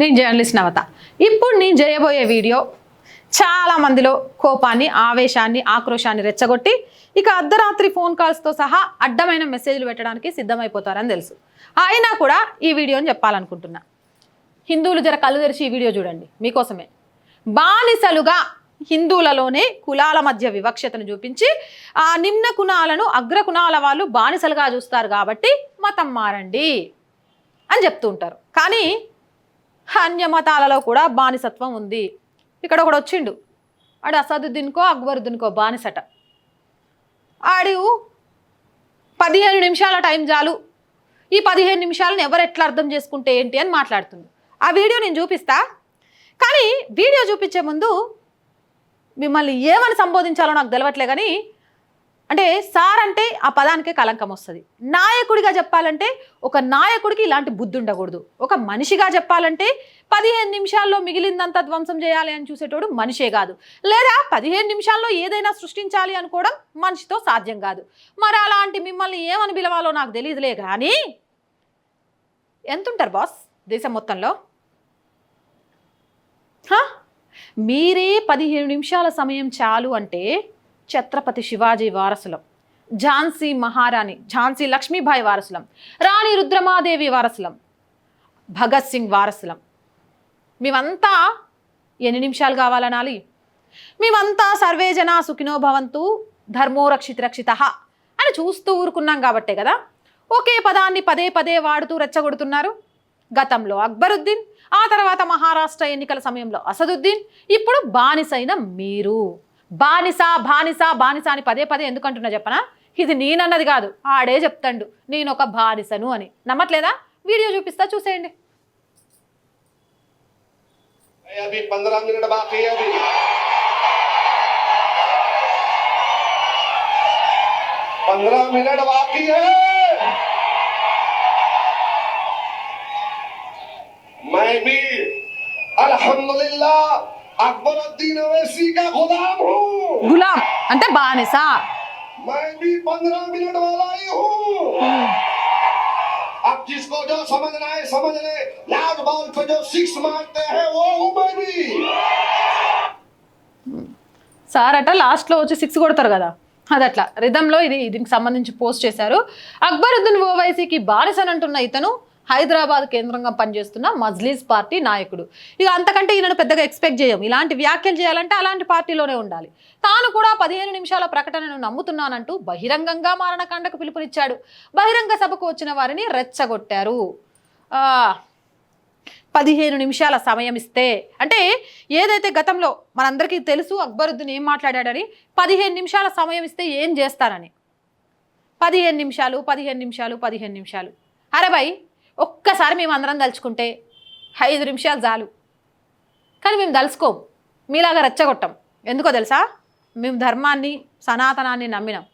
నేను జర్నలిస్ట్ నవత ఇప్పుడు నేను చేయబోయే వీడియో చాలా మందిలో కోపాన్ని ఆవేశాన్ని ఆక్రోశాన్ని రెచ్చగొట్టి ఇక అర్ధరాత్రి ఫోన్ కాల్స్తో సహా అడ్డమైన మెసేజ్లు పెట్టడానికి సిద్ధమైపోతారని తెలుసు. అయినా కూడా ఈ వీడియోని చెప్పాలనుకుంటున్నా. హిందువులు జర కళ్ళు తెరిచి ఈ వీడియో చూడండి మీకోసమే. బానిసలుగా హిందువులలోనే కులాల మధ్య వివక్షతను చూపించి ఆ నిమ్న కుణాలను అగ్ర కుణాల వాళ్ళు బానిసలుగా చూస్తారు కాబట్టి మతం మారండి అని చెప్తూ ఉంటారు. కానీ అన్య మతాలలో కూడా బానిసత్వం ఉంది. ఇక్కడ ఒకడు వచ్చిండు. ఆడు అసదుద్దీన్కో అక్బరుద్దీన్కో బానిసట. ఆడు పదిహేను నిమిషాల టైం చాలు. ఈ పదిహేను నిమిషాలను ఎవరు ఎట్లా అర్థం చేసుకుంటే ఏంటి అని మాట్లాడుతుంది ఆ వీడియో నేను చూపిస్తా. కానీ వీడియో చూపించే ముందు మిమ్మల్ని ఏమని సంబోధించాలో నాకు తెలవట్లే కానీ అంటే సార్ అంటే ఆ పదానికే కలంకం వస్తుంది. నాయకుడిగా చెప్పాలంటే ఒక నాయకుడికి ఇలాంటి బుద్ధి ఉండకూడదు. ఒక మనిషిగా చెప్పాలంటే పదిహేను నిమిషాల్లో మిగిలిందంతా ధ్వంసం చేయాలి అని చూసేటోడు మనిషే కాదు. లేదా పదిహేను నిమిషాల్లో ఏదైనా సృష్టించాలి అనుకోవడం మనిషితో సాధ్యం కాదు. మరి అలాంటి మిమ్మల్ని ఏమని పిలవాలో నాకు తెలియదులే కానీ ఎంత ఉంటారు బాస్ దేశం మొత్తంలో? మీరే పదిహేను నిమిషాల సమయం చాలు అంటే ఛత్రపతి శివాజీ వారసులం ఝాన్సీ మహారాణి ఝాన్సీ లక్ష్మీబాయి వారసులం రాణి రుద్రమాదేవి వారసులం భగత్ సింగ్ వారసులం. మేమంతా ఎన్ని నిమిషాలు కావాలనాలి? మేమంతా సర్వే జన సుఖినో భవంతు ధర్మో రక్షిత రక్షిత అని చూస్తూ ఊరుకున్నాం కాబట్టే కదా? ఒకే పదాన్ని పదే పదే వాడుతూ రెచ్చగొడుతున్నారు. గతంలో అక్బరుద్దీన్ ఆ తర్వాత మహారాష్ట్ర ఎన్నికల సమయంలో అసదుద్దీన్ ఇప్పుడు బానిసైన మీరు. బానిస బానిస బానిస అని పదే పదే ఎందుకు అంటున్నా చెప్పనా ఇది నేనన్నది కాదు ఆడే చెప్తాడు నేను ఒక బానిసను అని నమ్మట్లేదా వీడియో చూపిస్తా చూసేయండి अभी पंद्रह मिनट बाकी है अभी पंद्रह मिनट बाकी है मैं भी अल्हम्दुलिल्लाह अकबरुद्दीन अवैसी का गुलाम हूँ గులాం అంటే బానిస मैं भी पंद्रह मिनट वाला ही हूँ अब जिसको जो समझना है समझ ले लाल बॉल को जो सिक्स मारते हैं वो हूँ मैं भी సార్ అట లాస్ట్లో వచ్చి సిక్స్ కొడతారు కదా అది అట్లా రిధంలో ఇది దీనికి సంబంధించి పోస్ట్ చేశారు అక్బరుద్దీన్ ఓవైసీకి బానిసనంటున్న ఇతను హైదరాబాద్ కేంద్రంగా పనిచేస్తున్న మజ్లీస్ పార్టీ నాయకుడు. ఇక అంతకంటే ఈయనను పెద్దగా ఎక్స్పెక్ట్ చేయం ఇలాంటి వ్యాఖ్యలు చేయాలంటే అలాంటి పార్టీలోనే ఉండాలి. తాను కూడా పదిహేను నిమిషాల ప్రకటనను నమ్ముతున్నానంటూ బహిరంగంగా మారణకాండకు పిలుపునిచ్చాడు. బహిరంగ సభకు వచ్చిన వారిని రెచ్చగొట్టారు. పదిహేను నిమిషాల సమయం ఇస్తే అంటే ఏదైతే గతంలో మనందరికీ తెలుసు అక్బరుద్దీన్ ఏం మాట్లాడాడని పదిహేను నిమిషాల సమయం ఇస్తే ఏం చేస్తారని. పదిహేను నిమిషాలు పదిహేను నిమిషాలు పదిహేను నిమిషాలు. అరే ఒక్కసారి మేము అందరం తలుచుకుంటే ఐదు నిమిషాలు చాలు. కానీ మేము తలుసుకోం. మీలాగా రెచ్చగొట్టం. ఎందుకో తెలుసా? మేము ధర్మాన్ని సనాతనాన్ని నమ్మినాం.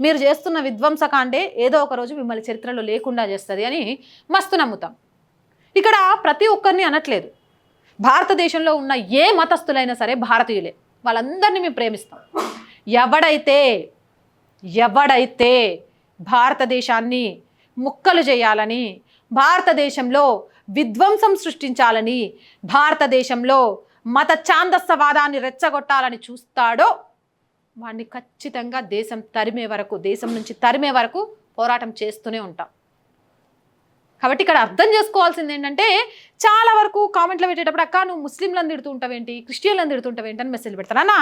మీరు చేస్తున్న విధ్వంసకాండే ఏదో ఒక రోజు మిమ్మల్ని చరిత్రలో లేకుండా చేస్తుంది అని మస్తు నమ్ముతాం. ఇక్కడ ప్రతి ఒక్కరిని అనట్లేదు. భారతదేశంలో ఉన్న ఏ మతస్థులైనా సరే భారతీయులే. వాళ్ళందరినీ మేము ప్రేమిస్తాం. ఎవడైతే ఎవడైతే భారతదేశాన్ని ముక్కలు చేయాలని భారతదేశంలో విధ్వంసం సృష్టించాలని భారతదేశంలో మత ఛాందస్సవాదాన్ని రెచ్చగొట్టాలని చూస్తాడో వాడిని ఖచ్చితంగా దేశం తరిమే వరకు దేశం నుంచి తరిమే వరకు పోరాటం చేస్తూనే ఉంటాం. కాబట్టి ఇక్కడ అర్థం చేసుకోవాల్సింది ఏంటంటే చాలా వరకు కామెంట్లు పెట్టేటప్పుడు అక్క నువ్వు ముస్లింలను తిడుతూ ఉంటావేంటి? క్రిస్టియన్లను తిడుతూ అని మెసేజ్ పెడతారు. అన్న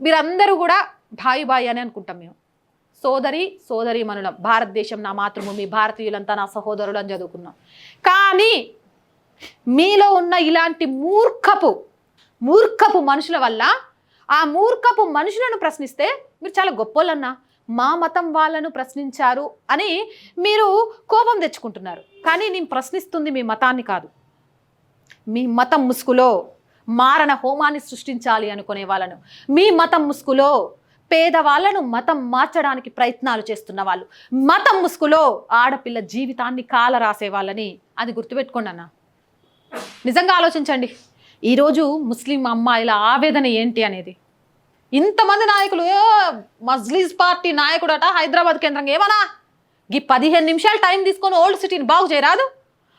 మీరందరూ కూడా బాయి బాయి అని అనుకుంటాం మేము. సోదరి సోదరి మనులం. భారతదేశం నా మాతృభూమి భారతీయులంతా నా సహోదరులు అని చదువుకున్నాం. కానీ మీలో ఉన్న ఇలాంటి మూర్ఖపు మూర్ఖపు మనుషుల వల్ల ఆ మూర్ఖపు మనుషులను ప్రశ్నిస్తే మీరు చాలా గొప్పోళ్ళన్నా. మా మతం వాళ్ళను ప్రశ్నించారు అని మీరు కోపం తెచ్చుకుంటున్నారు. కానీ నేను ప్రశ్నిస్తుంది మీ మతాన్ని కాదు. మీ మతం ముసుగులో మారణ హోమాన్ని సృష్టించాలి అనుకునే వాళ్ళను. మీ మతం ముసుగులో పేదవాళ్ళను మతం మార్చడానికి ప్రయత్నాలు చేస్తున్న వాళ్ళు. మతం ముసుగులో ఆడపిల్ల జీవితాన్ని కాల రాసే వాళ్ళని అది గుర్తుపెట్టుకోండి అన్న. నిజంగా ఆలోచించండి. ఈరోజు ముస్లిం అమ్మాయిల ఆవేదన ఏంటి అనేది? ఇంతమంది నాయకులు ఏ మజ్లీస్ పార్టీ నాయకుడట హైదరాబాద్ కేంద్రంగా ఏమన్నా? ఈ పదిహేను నిమిషాలు టైం తీసుకొని ఓల్డ్ సిటీని బాగు చేయరాదు?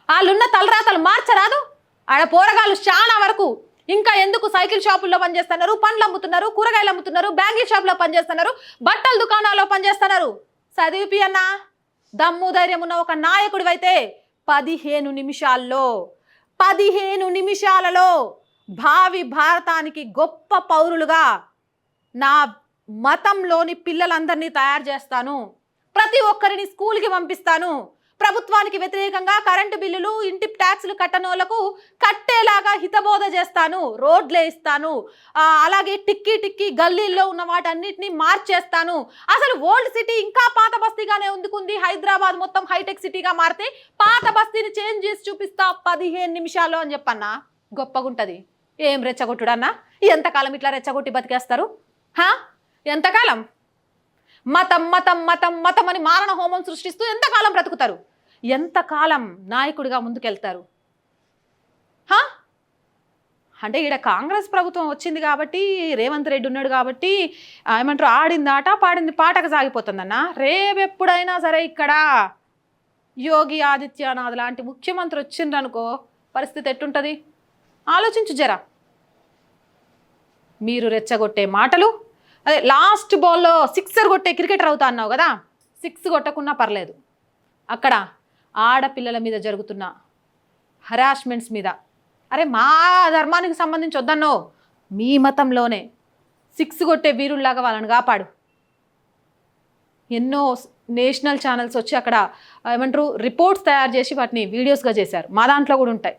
వాళ్ళున్న తలరాతలు మార్చరాదు? ఆడ పోరగాళ్ళు చాలా వరకు ఇంకా ఎందుకు సైకిల్ షాపుల్లో పనిచేస్తున్నారు? పండ్లు అమ్ముతున్నారు కూరగాయలు అమ్ముతున్నారు బ్యాంగిల్ షాప్లో పనిచేస్తున్నారు బట్టల దుకాణాల్లో పనిచేస్తున్నారు? చదివిపి అన్న దమ్ము ధైర్యం ఉన్న ఒక నాయకుడివైతే పదిహేను నిమిషాల్లో పదిహేను నిమిషాలలో భావి భారతానికి గొప్ప పౌరులుగా నా మతంలోని పిల్లలందరినీ తయారు చేస్తాను. ప్రతి ఒక్కరిని స్కూల్కి పంపిస్తాను. ప్రభుత్వానికి వ్యతిరేకంగా కరెంటు బిల్లులు ఇంటి ట్యాక్సులు కట్టనోళ్ళకు కట్టేలాగా హితబోధ చేస్తాను రోడ్లే ఇస్తాను అలాగే టిక్కీ టిక్కీ గల్లీల్లో ఉన్న వాటన్నిటిని మార్చేస్తాను. అసలు ఓల్డ్ సిటీ ఇంకా పాత బస్తీగానే ఉందుకుంది. హైదరాబాద్ మొత్తం హైటెక్ సిటీగా మారితే పాత బస్తీని చేంజ్ చేసి చూపిస్తా పదిహేను నిమిషాల్లో అని చెప్పన్నా. గొప్పగుంటుంది. ఏం రెచ్చగొట్టుడన్నా? ఎంతకాలం ఇట్లా రెచ్చగొట్టి బతికేస్తారు? హా? ఎంతకాలం? మతం మతం మతం మతం అని మారణ హోమం సృష్టిస్తూ ఎంతకాలం బ్రతుకుతారు? ఎంతకాలం నాయకుడిగా ముందుకెళ్తారు? హా? అంటే ఈడ కాంగ్రెస్ ప్రభుత్వం వచ్చింది కాబట్టి రేవంత్ రెడ్డి ఉన్నాడు కాబట్టి ఏమంటారు ఆడింది ఆట పాడింది పాటకు సాగిపోతుందన్న? రేపెప్పుడైనా సరే ఇక్కడ యోగి ఆదిత్యనాథ్ లాంటి ముఖ్యమంత్రి వచ్చిండ్రనుకో పరిస్థితి ఎట్టుంటుంది? ఆలోచించు జరా. మీరు రెచ్చగొట్టే మాటలు అదే లాస్ట్ బాల్లో సిక్సర్ కొట్టే క్రికెటర్ అవుతా అన్నావు కదా? సిక్స్ కొట్టకున్నా పర్లేదు. అక్కడ ఆడపిల్లల మీద జరుగుతున్న హరాస్మెంట్స్ మీద. అరే మా ధర్మానికి సంబంధించి వద్దన్నో. మీ మతంలోనే సిక్స్ కొట్టే వీరుల్లాగా వాళ్ళని కాపాడు. ఎన్నో నేషనల్ ఛానల్స్ వచ్చి అక్కడ ఏమంటారు రిపోర్ట్స్ తయారు చేసి వాటిని వీడియోస్గా చేశారు. మా దాంట్లో కూడా ఉంటాయి.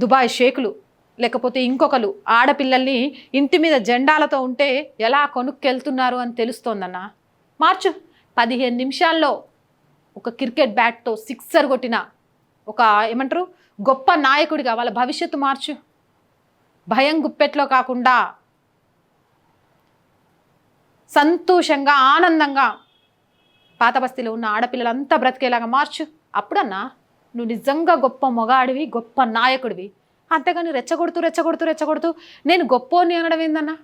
దుబాయ్ షేకులు లేకపోతే ఇంకొకరు ఆడపిల్లల్ని ఇంటి మీద జెండాలతో ఉంటే ఎలా కొనుక్కెళ్తున్నారు అని తెలుస్తోందన్న. మార్చు. పదిహేను నిమిషాల్లో ఒక క్రికెట్ బ్యాట్తో సిక్సర్ కొట్టిన ఒక ఏమంటారు గొప్ప నాయకుడిగా వాళ్ళ భవిష్యత్తు మార్చు. భయం గుప్పెట్లో కాకుండా సంతోషంగా ఆనందంగా పాత బస్తీలో ఉన్న ఆడపిల్లలంతా బ్రతికేలాగా మార్చు. అప్పుడన్నా నువ్వు నిజంగా గొప్ప మొగాడివి గొప్ప నాయకుడివి. అంతేగాని రెచ్చగొడుతూ రెచ్చగొడుతూ రెచ్చగొడుతూ నేను గొప్పోని అనడం ఏందన్నా?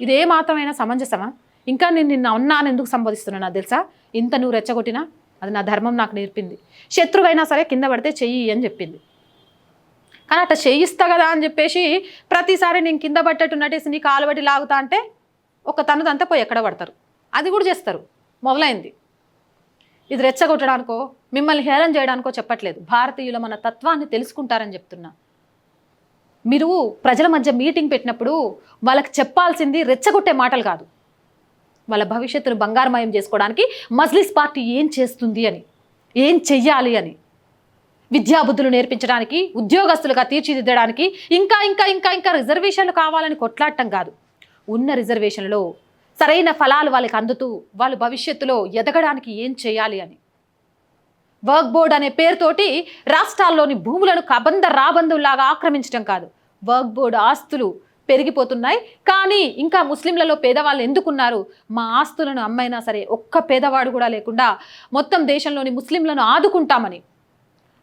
ఇదే మాత్రమైనా సమంజసమా? ఇంకా నేను నిన్న అన్నాను ఎందుకు సంబోధిస్తున్నానా తెలుసా? ఇంత నువ్వు రెచ్చగొట్టినా అది నా ధర్మం నాకు నేర్పింది. శత్రువైనా సరే కింద పడితే చెయ్యి అని చెప్పింది. కానీ అట్లా చేయిస్తా కదా అని చెప్పేసి ప్రతిసారి నేను కింద పట్టేట్టు నటేసి నీ కాలు బట్టి లాగుతా అంటే ఒక తనుదంతా పోయి ఎక్కడ పడతారు. అది కూడా చేస్తారు. మొదలైంది. ఇది రెచ్చగొట్టడానికో మిమ్మల్ని హేళన చేయడానికో చెప్పట్లేదు. భారతీయుల మన తత్వాన్ని తెలుసుకుంటారని చెప్తున్నా. మీరు ప్రజల మధ్య మీటింగ్ పెట్టినప్పుడు వాళ్ళకి చెప్పాల్సింది రెచ్చగొట్టే మాటలు కాదు. వాళ్ళ భవిష్యత్తును బంగారమయం చేసుకోవడానికి మజ్లిస్ పార్టీ ఏం చేస్తుంది అని ఏం చెయ్యాలి అని విద్యాబుద్ధులు నేర్పించడానికి ఉద్యోగస్తులుగా తీర్చిదిద్దడానికి ఇంకా ఇంకా ఇంకా ఇంకా రిజర్వేషన్లు కావాలని కొట్లాడటం కాదు. ఉన్న రిజర్వేషన్లో సరైన ఫలాలు వాళ్ళకి అందుతూ వాళ్ళు భవిష్యత్తులో ఎదగడానికి ఏం చేయాలి అని. వర్క్ బోర్డ్ అనే పేరుతోటి రాష్ట్రాల్లోని భూములను కబంద రాబందులాగా ఆక్రమించడం కాదు. వర్క్ బోర్డు ఆస్తులు పెరిగిపోతున్నాయి. కానీ ఇంకా ముస్లింలలో పేదవాళ్ళు ఎందుకున్నారు? మా ఆస్తులను అమ్మైనా సరే ఒక్క పేదవాడు కూడా లేకుండా మొత్తం దేశంలోని ముస్లింలను ఆదుకుంటామని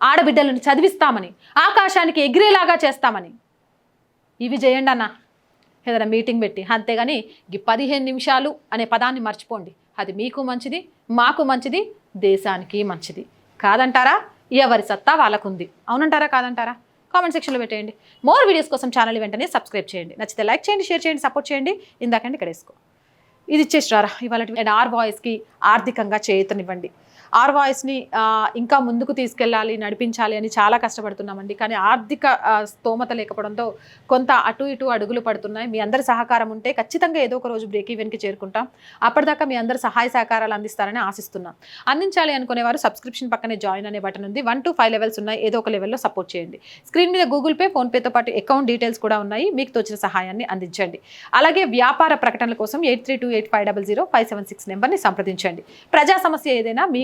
ఆడబిడ్డలను చదివిస్తామని ఆకాశానికి ఎగిరేలాగా చేస్తామని. ఇవి చేయండి అన్న. ఏదైనా మీటింగ్ పెట్టి అంతేగాని ఈ పదిహేను నిమిషాలు అనే పదాన్ని మర్చిపోండి. అది మీకు మంచిది మాకు మంచిది దేశానికి మంచిది. కాదంటారా? ఎవరి సత్తా వాళ్ళకుంది. అవునంటారా? కాదంటారా? కామెంట్ సెక్షన్లో పెట్టేయండి. మోర్ వీడియోస్ కోసం ఛానల్ వెంటనే సబ్స్క్రైబ్ చేయండి. నచ్చితే లైక్ చేయండి షేర్ చేయండి సపోర్ట్ చేయండి. ఇందాకండి ఇక్కడ వేసుకో. ఇది ఇచ్చేసి రారా? ఇవాళ ఆర్ బాయ్స్కి ఆర్థికంగా చేతనివ్వండి. ఆర్ వాయిస్ని ఇంకా ముందుకు తీసుకెళ్ళాలి నడిపించాలి అని చాలా కష్టపడుతున్నామండి. కానీ ఆర్థిక స్తోమత లేకపోవడంతో కొంత అటు ఇటు అడుగులు పడుతున్నాయి. మీ అందరి సహకారం ఉంటే ఖచ్చితంగా ఏదో ఒక రోజు బ్రేక్ ఈవెన్కి చేరుకుంటాం. అప్పటిదాకా మీ అందరు సహాయ సహకారాలు అందిస్తారని ఆశిస్తున్నాం. అందించాలి అనుకునేవారు సబ్స్క్రిప్షన్ పక్కనే జాయిన్ అనే బటన్ ఉంది. వన్ టు ఫైవ్ లెవెల్స్ ఉన్నాయి. ఏదో ఒక లెవెల్లో సపోర్ట్ చేయండి. స్క్రీన్ మీద గూగుల్ పే ఫోన్పేతో పాటు అకౌంట్ డీటెయిల్స్ కూడా ఉన్నాయి. మీకు తోచిన సహాయాన్ని అందించండి. అలాగే వ్యాపార ప్రకటనల కోసం eight three two eight five double zero five seven six నెంబర్ని సంప్రదించండి. ప్రజా సమస్య ఏదైనా మీ